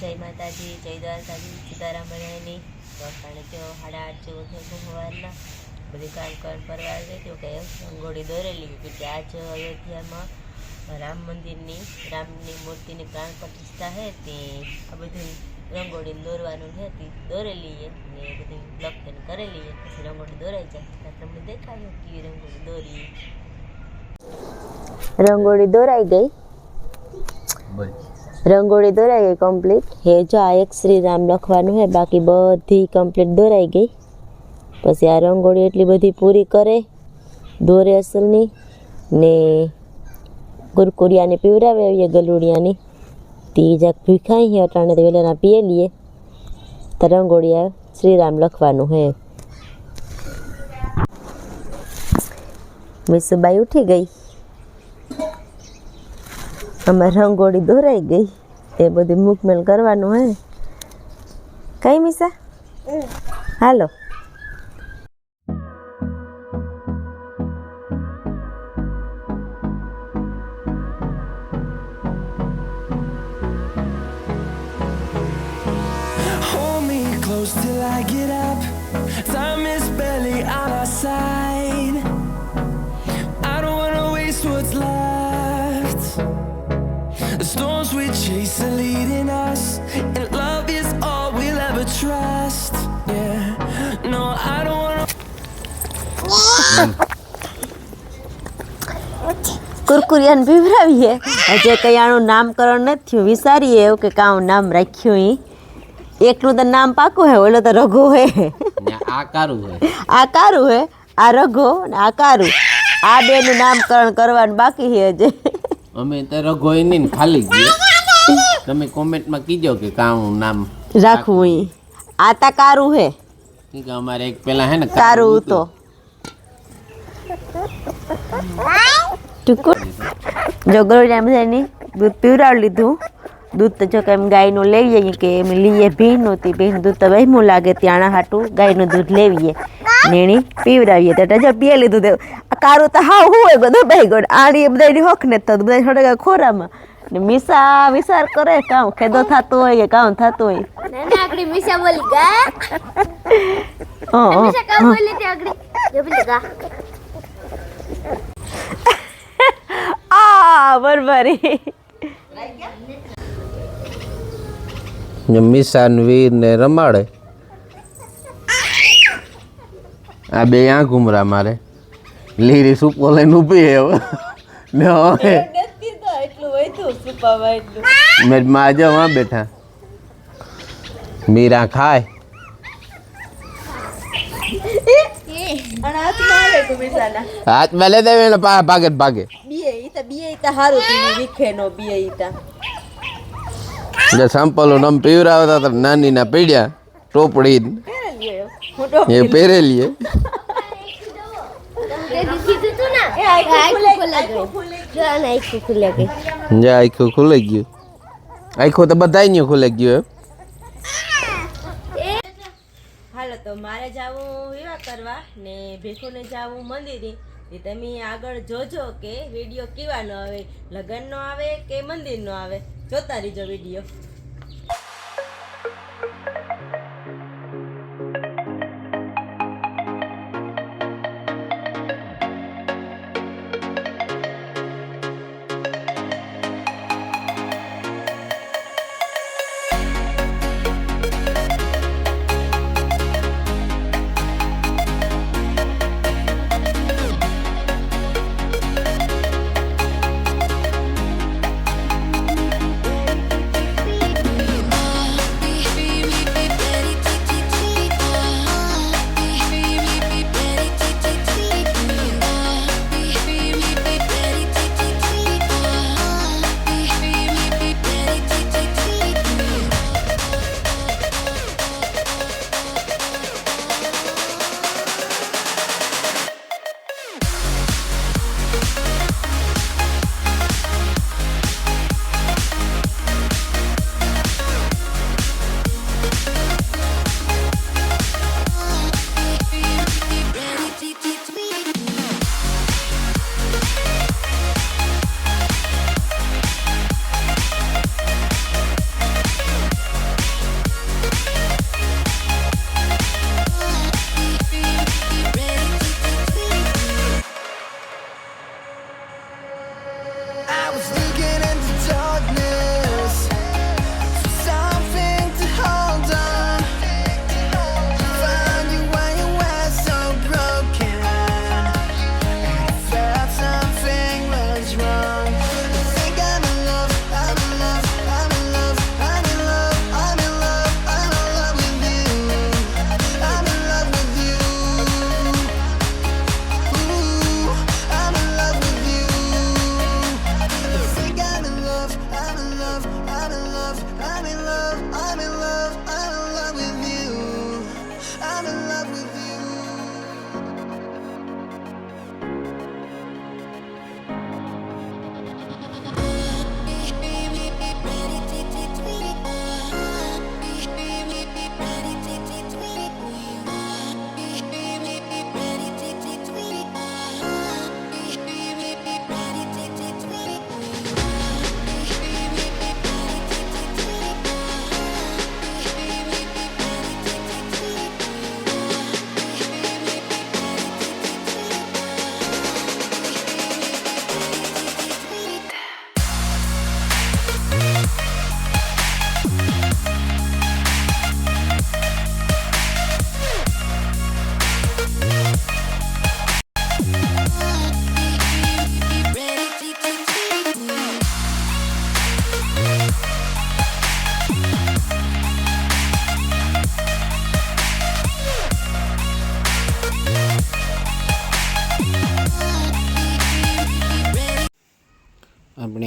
જય માતાજી જય દ્વારકાજી સીતારામ બધાની દોસ્તાને તેઓ સાડા આઠ જેવું થયું સોમવારના બધું કામ કર પરવાર ગઈ કે રંગોળી દોરેલી કે કે આજ અયોધ્યામાં રામ મંદિરની રામની મૂર્તિની પ્રાણ પ્રતિષ્ઠા છે તે આ બધું રંગોળી દોરવાનું છે. તે દોરેલી છે ને એ બધું લખીને કરેલી છે. પછી રંગોળી દોરાઈ જાય. તમને દેખાડ્યું કે રંગોળી દોરી. રંગોળી દોરાઈ ગઈ. રંગોળી દોરાઈ ગઈ કમ્પ્લીટ હે જો આ એક શ્રીરામ લખવાનું છે બાકી બધી કમ્પ્લીટ દોરાઈ ગઈ. પછી આ રંગોળી એટલી બધી પૂરી કરે, દોરે અસલની, ને કુરકુરિયાને પીવરાવે આવીએ ગલુડિયાની. તી ભીખાઈ હે, અટાણે તો વેલાના પીએ લઈએ તો રંગોળી આ શ્રીરામ લખવાનું હે. મીસુબાઈ ઉઠી ગઈ. અમે રંગોળી દોરાઈ ગઈ. એ બધું મુકમેલ કરવાનું હે. કઈ મિસા? હાલો. Till I get up. Time chase are leading us, and love is all we'll ever trust. Yeah, no, I don't wanna. કુરકુરિયાને પીવરાવીએ હજે કઈ નામકરણ નથી થયું. વિચારીએ એવું કે કાં નામ રાખ્યું એ એકનું તો નામ પાકું હે ઓલો તો રઘુ હે. આકારું આ કારું હોય આ કારું હે? આ રઘો ને આ કારું આ બેનું નામકરણ કરવાનું બાકી છે હજે. અમે તો રઘો નહીં ખાલી ગયો તમે કોમેન્ટમાં કીજો કે કાનું નામ? રાખવું. ઈ આ તા કારું હે. કેમ કે અમારે એક પેલા હે ને કારું તો. તો જોગરો જેમ છે ને દૂધ પીવડાવી લીધું. દૂધ તો જો કે એમ ગાયનું જઈએ કે એમ લઈએ ભીનું હતી ભીનું દૂધ તો વહેમું લાગે ત્યાં હાટું ગાયનું દૂધ લેવીએ. નેણી પીવડાવીએ. તો જો પીએ લીધું તે. કારું તો હાવ હું હોય બધો ભાઈ ગોડ આડી બધા હોક ને તો બધા થોડા ખોરામાં. ને મિસા વિચાર કરે કામ ખેદો થતો હોય કે કામ થતું હોય. આગળી મિસા બોલી ગા. હં, હં. મીસા કા બોલી તે આગળ? જે બોલી ગા. આ બરબરી. ને મિશાન વીર ને રમાડે. આ બે આ ઘુમરા મારે. લીરી સુપો લઈને ઊભી હે હવે. ને હવે મેં માં જો માં બેઠા મીરા ખાય હાથ મેલે દે એને પા ભાગે ને ભાગે જે સંપલો નમ પીવરાવતા હતા નાની ના પીડ્યા ટોપડી એ પહેરેલી હે. તે દીધી તું ના એ આખું ખુલે જો આખું જે ગયું. આખું તો બધાય ખુલી ગયું હાલો તો મારે જાવું વિવાહ કરવા ને ભીખુને જાવું મંદિરે. એ તમે આગળ જોજો કે વીડિયો કેવાનો આવે લગ્નનો આવે કે મંદિરનો આવે. જોતા રહીજો વીડિયો.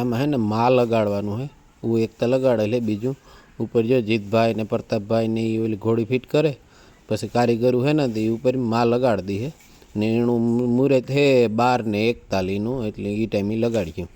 આમાં હે ને માં લગાડવાનું હે. હું એક તો લગાડે એટલે બીજું ઉપર જો જીતભાઈ ને પ્રતાપભાઈ ને એ ઓલી ઘોડી ફિટ કરે, પછી કારીગરું હે ને તો એ ઉપરમાં લગાડી દી હે. ને એનું મુહૂર્ત હે બાર ને એકતાલીસનું એટલે એ ટાઈમે લગાડી બાર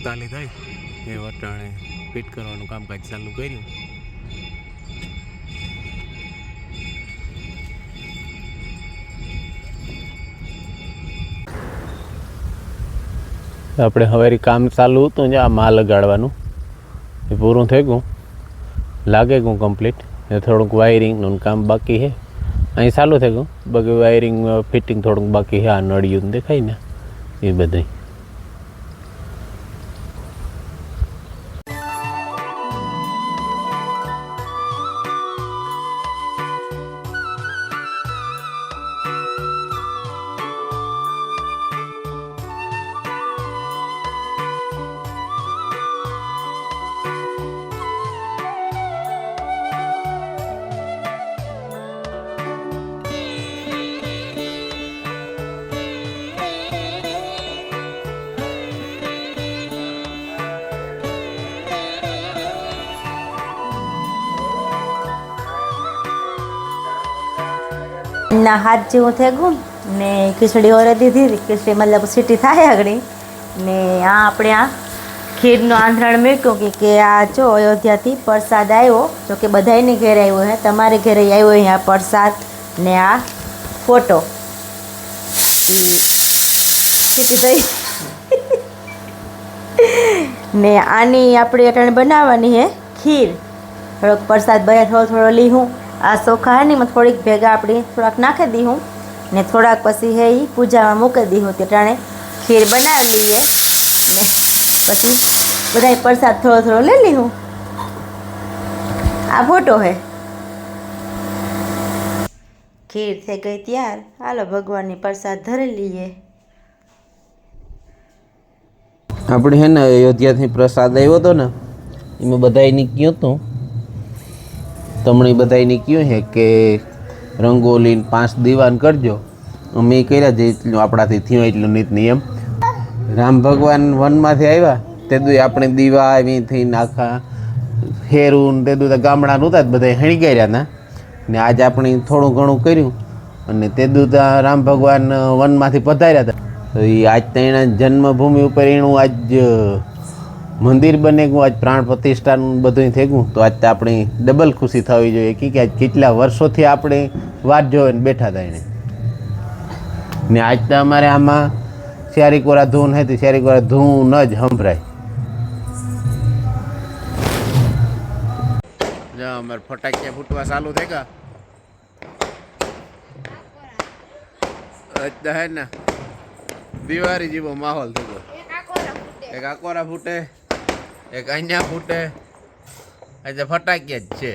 ને એકતાલીસ થાય. એ વટાણે ફિટ કરવાનું કામકાજ ચાલુ કર્યું. આપણે હવે કામ ચાલુ હતું ને, આ માલ લગાડવાનું. એ પૂરું થઈ ગયું. લાગે ગયું કમ્પ્લીટ એ થોડુંક વાયરિંગનું કામ બાકી છે. અહીં ચાલુ થઈ ગયું. બાકી વાયરિંગ ફિટિંગ થોડુંક બાકી છે. આ નળિયું દેખાય ને. એ બધું ના હાથ જેવું થઈ ગયું ને ખીચડી ઓરે દીધી હતી. ખીચડી મતલબ સીટી થાય આગળ ને આ આપણે આ ખીરનું આંધણ મૂક્યું કે કે આ જો અયોધ્યાથી પ્રસાદ આવ્યો જો કે બધાને ઘેરે આવ્યો હે તમારે ઘેરે આવ્યો આ પ્રસાદ ને આ ફોટો સીટી થઈ ને આની આપણે અટાણે બનાવવાની હે ખીર થોડોક પ્રસાદ બધા થોડો થોડો લીહું આ ચોખા હે ને, એમાં થોડીક ભેગા આપણે થોડાક નાખી દીધું ને થોડાક પછી હે એ પૂજામાં મૂકી દીધું તે ટાણે ખીર બનાવી લઈએ. ને પછી બધા પ્રસાદ થોડો થોડો લઈ લીધું આ ફોટો હે. ખીર થઈ ગઈ ત્યાર. હાલો ભગવાનની પ્રસાદ ધરી લઈએ. આપણે હે ને અયોધ્યાથી પ્રસાદ આવ્યો હતો ને, એમાં બધાએ નીકળ્યું હતું તમને બધાને કહ્યું છે કે રંગોલીને પાંચ દીવાન કરજો. અમે કર્યા જે એટલું આપણાથી થયું એટલું નીત નિયમ રામ ભગવાન વનમાંથી આવ્યા, તે દુ આપણે દીવા આવી થઈને આખા હેરું ને તે દુ ગામડાનું હતા બધા હણીગાર્યા હતા. ને આજે આપણે થોડું ઘણું કર્યું અને તે દુ રામ ભગવાન વનમાંથી પધાર્યા હતા. તો એ આજ તો એના જન્મભૂમિ ઉપર એનું આજ મંદિર બને ગયું આજ પ્રાણ પ્રતિષ્ઠાનું બધું થઈ ગયું તો આજ તો આપણી ડબલ ખુશી થવી જોઈએ. કે આજ કેટલા વર્ષોથી આપણે વાત જોઈને બેઠા હતા એને ને આજ તો અમારે આમાં શિયારી કોરા ધૂન હતી શિયારી કોરા ધૂન જ સંભળાય. અમારે ફટાકિયા ફૂટવા ચાલુ થઈ ગયા હે ને દિવાળી જેવો માહોલ થઈ ગયો એક આકોરા ફૂટે. એક અહીંયા ફૂટે. આજે ફટાકિયા જ છે.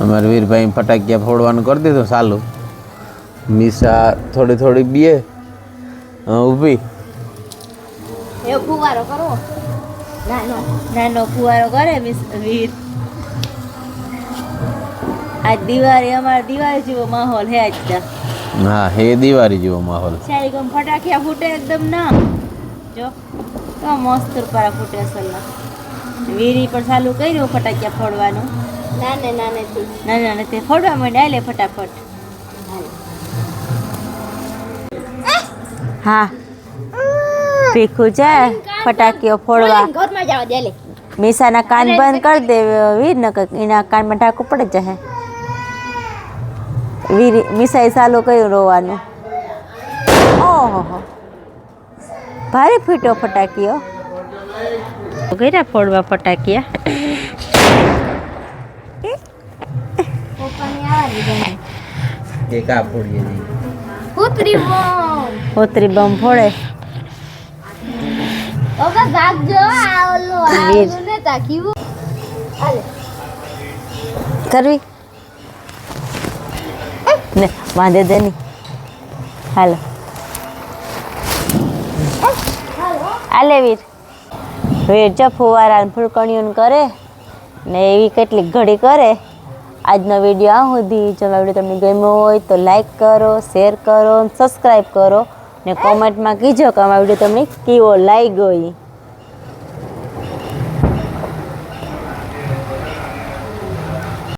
અમારે વીરભાઈ ફટાકિયા ફોડવાનું કરી દીધું સાલું મીસા થોડી થોડી બીએ ઊભી. ફુવારો કરો. નાનો નાનો ફુવારો કરે વીર. આજ દિવાળી અમારે દિવાળી જેવો માહોલ હે આજ તો. હા હે દિવાળી જેવો માહોલ. સારી ગમ ફટાકિયા ફૂટે એકદમ ના. જો તો મસ્ત રૂપારા ફૂટે સલ્લા વીરી પણ ચાલુ કર્યું ફટાકિયા ફોડવાનું. નાને નાનેથી ના ના ના તે ફોડવા માંડ્યા લે ફટાફટ. હા. ભીખું છે ફટાકીઓ ફોડવા. ઘરમાં જવા દે લે. મીસાના કાન બંધ કરી દે વીર ન એના કાનમાં ઢાંકું પડે જશે વીર મીસાએ ચાલુ કર્યું રોવાનું? ઓહો ભારે ફૂટો ફટાકીઓ. ગયા ફોડવા ફટાકિયા? હોતરી બમ. ફોડે. કરવી? ને વાંધે દે નહીં. હાલો. આલે વીર. વીર જો ફુવારા ફૂલકણીઓ કરે ને એવી કેટલીક ઘડી કરે. આજનો વીડિયો આ સુધી. જો વીડિયો તમને ગમ્યો હોય તો લાઈક કરો શેર કરો સબસ્ક્રાઈબ કરો. ને કોમેન્ટમાં કીજો કે અમારો વીડિયો તમને કેવો લાગ્યો ઈ.